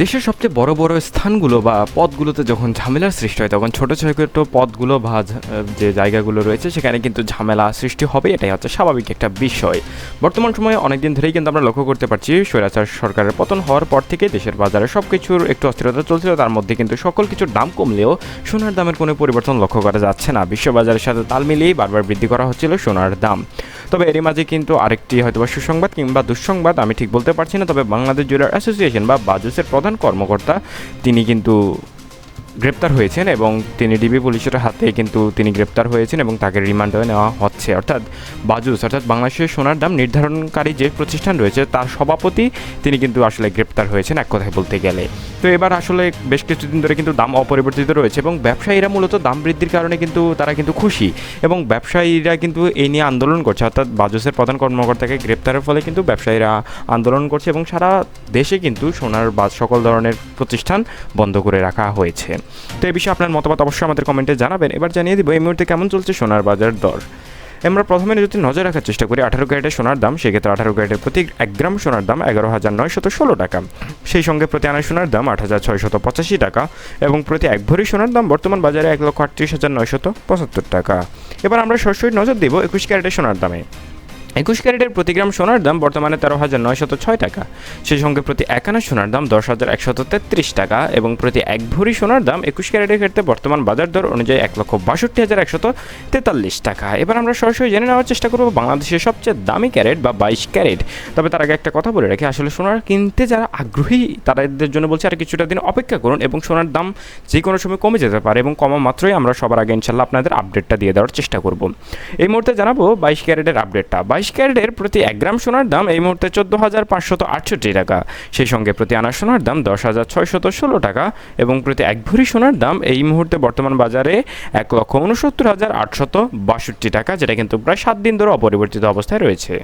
দেশের সবচেয়ে বড় বড় স্থানগুলো বা পথগুলোতে যখন ঝামেলার সৃষ্টি হয়, তখন ছোট ছোট পথগুলো বা যে জায়গাগুলো রয়েছে, সেখানে কিন্তু ঝামেলা সৃষ্টি হবে। এটাই হচ্ছে স্বাভাবিক একটা বিষয়। বর্তমান সময়ে অনেকদিন ধরেই কিন্তু আমরা লক্ষ্য করতে পারছি, স্বৈরাচার সরকারের পতন হওয়ার পর থেকে দেশের বাজারে সব কিছুর একটু অস্থিরতা চলছিল। তার মধ্যে কিন্তু সকল কিছুর দাম কমলেও সোনার দামের কোনো পরিবর্তন লক্ষ্য করা যাচ্ছে না। বিশ্ববাজারের সাথে তাল মিলিয়েই বারবার বৃদ্ধি করা হচ্ছিল সোনার দাম। তবে এরই মাঝে কিন্তু আরেকটি হয়তোবা সুসংবাদ কিংবা দুঃসংবাদ, আমি ঠিক বলতে পারছি না, তবে বাংলাদেশ জুয়েলার অ্যাসোসিয়েশন বা বাজুসের প্রধান কর্মকর্তা তিনি কিন্তু গ্রেপ্তার হয়েছেন এবং তিনি ডিবি পুলিশের হাতে কিন্তু তিনি গ্রেপ্তার হয়েছেন এবং তাকে রিমান্ডে নেওয়া হচ্ছে। অর্থাৎ বাজুস, অর্থাৎ বাংলাদেশের সোনার দাম নির্ধারণকারী যে প্রতিষ্ঠান রয়েছে, তার সভাপতি তিনি কিন্তু আসলে গ্রেপ্তার হয়েছেন এক কথায় বলতে গেলে। তো এবার আসলে বেশ কিছুদিন ধরে কিন্তু দাম অপরিবর্তিত রয়েছে এবং ব্যবসায়ীরা মূলত দাম বৃদ্ধির কারণে কিন্তু তারা কিন্তু খুশি এবং ব্যবসায়ীরা কিন্তু এই নিয়ে আন্দোলন করছে। অর্থাৎ বাজুসের প্রধান কর্মকর্তাকে গ্রেপ্তারের ফলে কিন্তু ব্যবসায়ীরা আন্দোলন করছে এবং সারা দেশে কিন্তু সোনার বা সকল ধরনের প্রতিষ্ঠান বন্ধ করে রাখা হয়েছে। তো এই বিষয়ে আপনার মতামত অবশ্যই আমাদের কমেন্টে জানাবেন। এবার জানিয়ে দিব, এই মুহূর্তে কেমন চলছে সোনার বাজার দর? আমরা প্রথমে যদি নজর রাখার চেষ্টা করি, আঠারো ক্যারেটের সোনার দাম, সেক্ষেত্রে আঠারো ক্যারেটের প্রতি এক গ্রাম সোনার দাম এগারো হাজার নয়শত ষোলো টাকা। সেই সঙ্গে প্রতি আনা সোনার দাম আট হাজার ছয়শত পঁচাশি টাকা এবং প্রতি এক ভরি সোনার দাম বর্তমান বাজারে এক লক্ষ আটত্রিশ হাজার নয়শত পঁচাত্তর টাকা। এবার আমরা সরাসরি নজর দেব একুশ ক্যারেটের সোনার দামে। একুশ ক্যারেটের প্রতি গ্রাম সোনার দাম বর্তমানে তেরো হাজার নয়শত ছয় টাকা। সেই সঙ্গে প্রতি এক আনা সোনার দাম দশ হাজার একশত তেত্রিশ টাকা এবং প্রতি এক ভরি সোনার দাম একুশ ক্যারেটের ক্ষেত্রে বর্তমান বাজার দর অনুযায়ী এক লক্ষ বাষট্টি হাজার একশত তেতাল্লিশ টাকা। এবার আমরা সরাসরি জেনে নেওয়ার চেষ্টা করব বাংলাদেশের সবচেয়ে দামি ক্যারেট বা বাইশ ক্যারেট। তবে তার আগে একটা কথা বলে রাখি, আসলে সোনার কিনতে যারা আগ্রহী, তাদের জন্য বলছি আর কিছুটা দিন অপেক্ষা করুন এবং সোনার দাম যে কোনো সময় কমে যেতে পারে এবং কমা মাত্রই আমরা সবার আগে ইনশাল্লাহ আপনাদের আপডেটটা দিয়ে দেওয়ার চেষ্টা করব। এই মুহূর্তে জানাব বাইশ ক্যারেটের আপডেটটা বাইশ ক্যারেটের প্রতি এক গ্রাম সোনার দাম এই মুহূর্তে চোদ্দ হাজার পাঁচশত আটষট্টি টাকা। সেই সঙ্গে প্রতি আনা সোনার দাম দশ হাজার ছয়শত ষোলো টাকা এবং প্রতি এক ভরি সোনার দাম এই মুহূর্তে বর্তমান বাজারে এক লক্ষ উনসত্তর হাজার আটশত বাষট্টি টাকা, যেটা কিন্তু প্রায় সাত দিন ধরে অপরিবর্তিত অবস্থায় রয়েছে।